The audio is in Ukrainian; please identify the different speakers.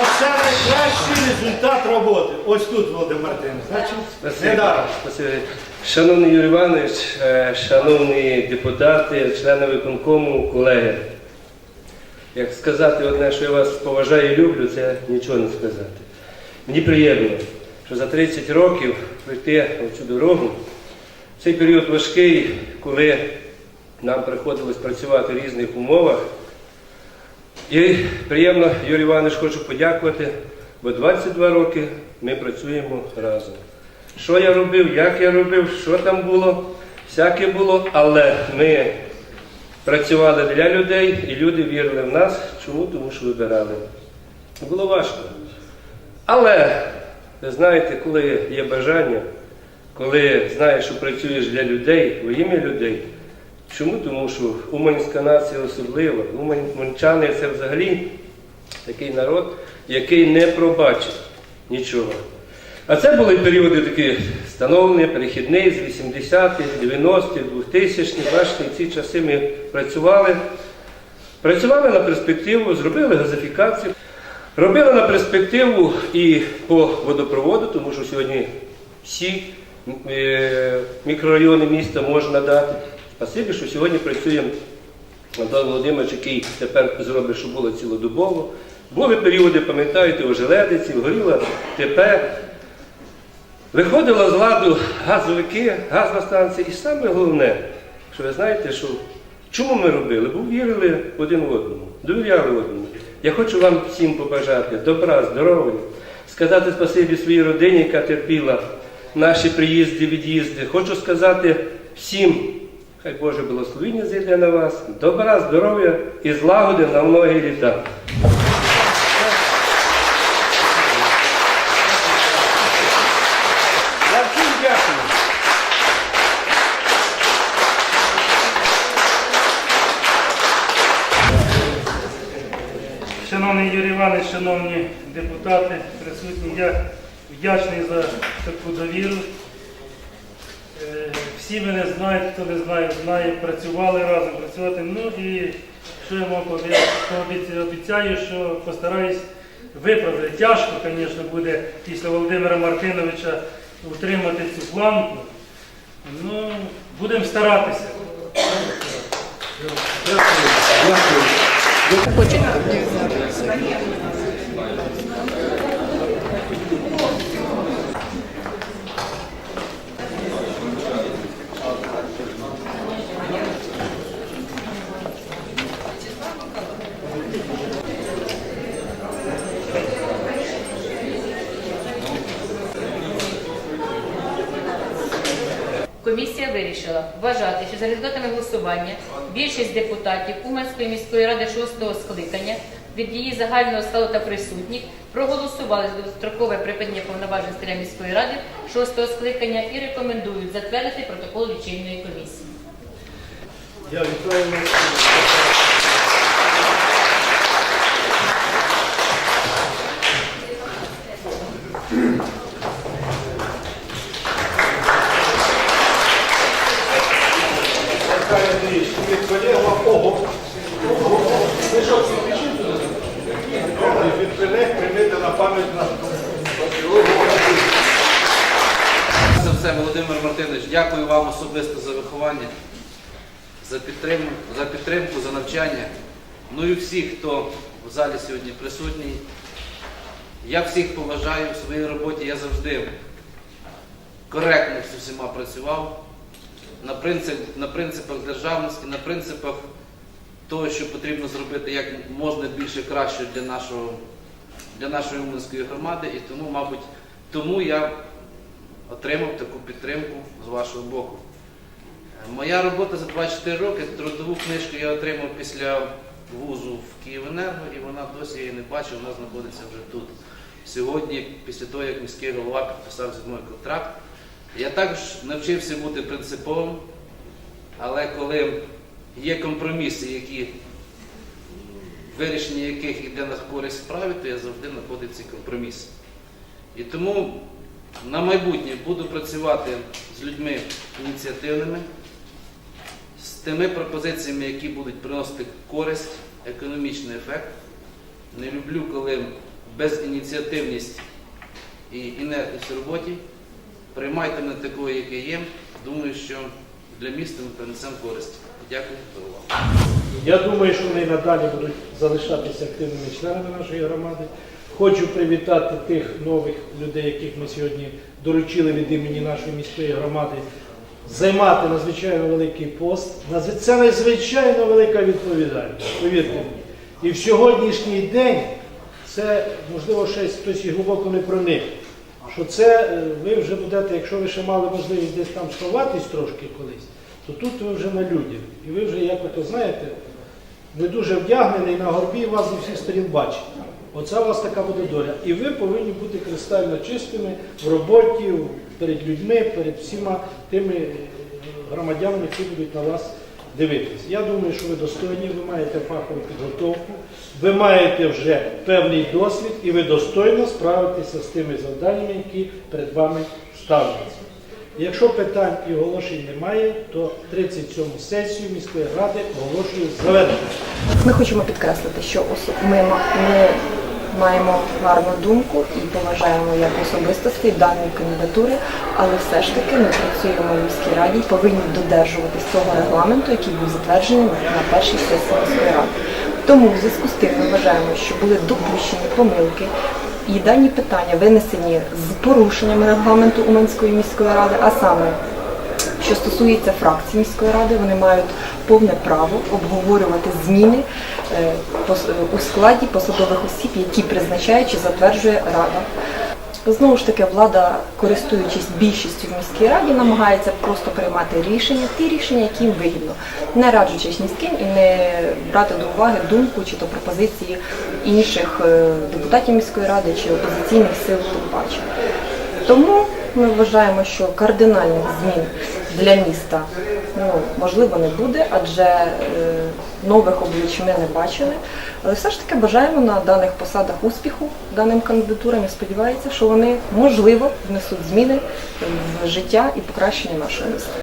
Speaker 1: Оце найкращий результат роботи. Ось тут, Володимир Мартинович. Значить, не даром.
Speaker 2: Спасибі. Шановний Юрій Іванович, е, шановні депутати, члени виконкому, колеги. Як сказати одне, що я вас поважаю і люблю, це нічого не сказати. Мені приємно, що за 30 років пройти цю дорогу. Цей період важкий, коли нам приходилось працювати в різних умовах. І приємно, Юрій Іванович, хочу подякувати, бо 22 роки ми працюємо разом. Що я робив, як я робив, що там було, всяке було, але ми працювали для людей і люди вірили в нас. Чому? Тому що вибирали. Було важко. Але ви знаєте, коли є бажання, коли знаєш, що працюєш для людей, во ім'я людей. Чому? Тому що уманська нація особлива. Уманчани це взагалі такий народ, який не пробачить нічого. А це були періоди такі становлені, перехідні з 80-х, 90-х, 2000-х. Бачите, ці часи ми працювали. Працювали на перспективу, зробили газифікацію. Робили на перспективу і по водопроводу, тому що сьогодні всі е, мікрорайони міста можна дати. Спасибі, що сьогодні працюємо Антон Володимирович, який тепер зробить, що було цілодобово. Були періоди, пам'ятаєте, у Желедиці, горіла ТП. Виходило з ладу газовики, газова станція. І саме головне, що ви знаєте, що чому ми робили? Бо вірили один в одному, довіряли одному. Я хочу вам всім побажати добра, здоров'я, сказати спасибі своїй родині, яка терпіла наші приїзди, від'їзди. Хочу сказати всім, хай Боже благословіння зійде на вас, добра, здоров'я і злагоди на многі літа.
Speaker 3: Шановний Юрій Іванович, шановні депутати, присутні, я вдячний за таку довіру. Е, Всі мене знають, хто не знає, знає, працювали разом, працювати. Ну і що я вам пові- обіцяю, що постараюсь виправдати. Тяжко, звісно, буде після Володимира Мартиновича утримати цю планку. Ну, будемо старатися.
Speaker 4: Комісія вирішила вважати, що за результатами голосування більшість депутатів Уманської міської ради 6-го скликання від її загального складу та присутніх проголосували за дострокове припинення повноважень селя міської ради 6-го скликання і рекомендують затвердити протокол лічильної комісії.
Speaker 1: Я вітаю вас. Така річ, ти колега, ого. Ви що, підпишіть? Добре, від колег приймете на пам'ять на
Speaker 5: За все, Володимир Мартинович, дякую вам особисто за виховання, за підтримку, за підтримку, за навчання. Ну і всіх, хто в залі сьогодні присутній. Я всіх поважаю в своїй роботі. Я завжди коректно з усіма працював на, принцип, на принципах державності, на принципах того, що потрібно зробити як можна більше краще для нашого для нашої уманської громади. І тому, мабуть, тому я отримав таку підтримку з вашого боку. Моя робота за 24 роки, трудову книжку я отримав після вузу в Київенерго, і вона досі її не бачив, вона знаходиться вже тут. Сьогодні, після того, як міський голова підписав зі мною контракт, я також навчився бути принциповим, але коли є компроміси, які вирішення яких іде на користь справі, то я завжди знаходив ці компроміси. І тому на майбутнє буду працювати з людьми ініціативними, з тими пропозиціями, які будуть приносити користь, економічний ефект. Не люблю, коли безініціативність і інертність у роботі. Приймайте мене такою, який є. Думаю, що для міста ми принесемо користь. Дякую за увагу.
Speaker 6: Я думаю, що вони надалі будуть залишатися активними членами нашої громади. Хочу привітати тих нових людей, яких ми сьогодні доручили від імені нашої міської громади займати надзвичайно великий пост. Це надзвичайно велика відповідальність, повірте мені. І в сьогоднішній день це, можливо, ще хтось і глибоко не проник. Що це е, ви вже будете, якщо ви ще мали можливість десь там сховатись трошки колись, то тут ви вже на людях. І ви вже, як ви то знаєте, не дуже вдягнений на горбі, вас зі всіх сторін бачить. Оце у вас така буде доля. І ви повинні бути кристально чистими в роботі, перед людьми, перед всіма тими е, громадянами, які будуть на вас дивитись. Я думаю, що ви достойні, ви маєте фахову підготовку, ви маєте вже певний досвід і ви достойно справитеся з тими завданнями, які перед вами ставляться. Якщо питань і оголошень немає, то 37 сесію міської ради оголошую завершеною.
Speaker 7: Ми хочемо підкреслити, що ми, ми маємо гарну думку і поважаємо як особистості даної кандидатури, але все ж таки ми працюємо в міській раді і повинні додержуватись того регламенту, який був затверджений на першій сесії міської ради. Тому в зв'язку з тим ми вважаємо, що були допущені помилки. І дані питання винесені з порушеннями регламенту Уманської міської ради, а саме що стосується фракції міської ради, вони мають повне право обговорювати зміни е, е, у складі посадових осіб, які призначає чи затверджує рада. Знову ж таки, влада, користуючись більшістю в міській раді, намагається просто приймати рішення, ті рішення, які їм вигідно, не раджучись ні з ким і не брати до уваги думку чи то пропозиції інших е, депутатів міської ради чи опозиційних сил тим паче. Тому ми вважаємо, що кардинальних змін для міста ну, можливо не буде, адже е, нових облич ми не бачили. Але все ж таки бажаємо на даних посадах успіху даним кандидатурам і сподівається, що вони можливо внесуть зміни в життя і покращення нашого міста.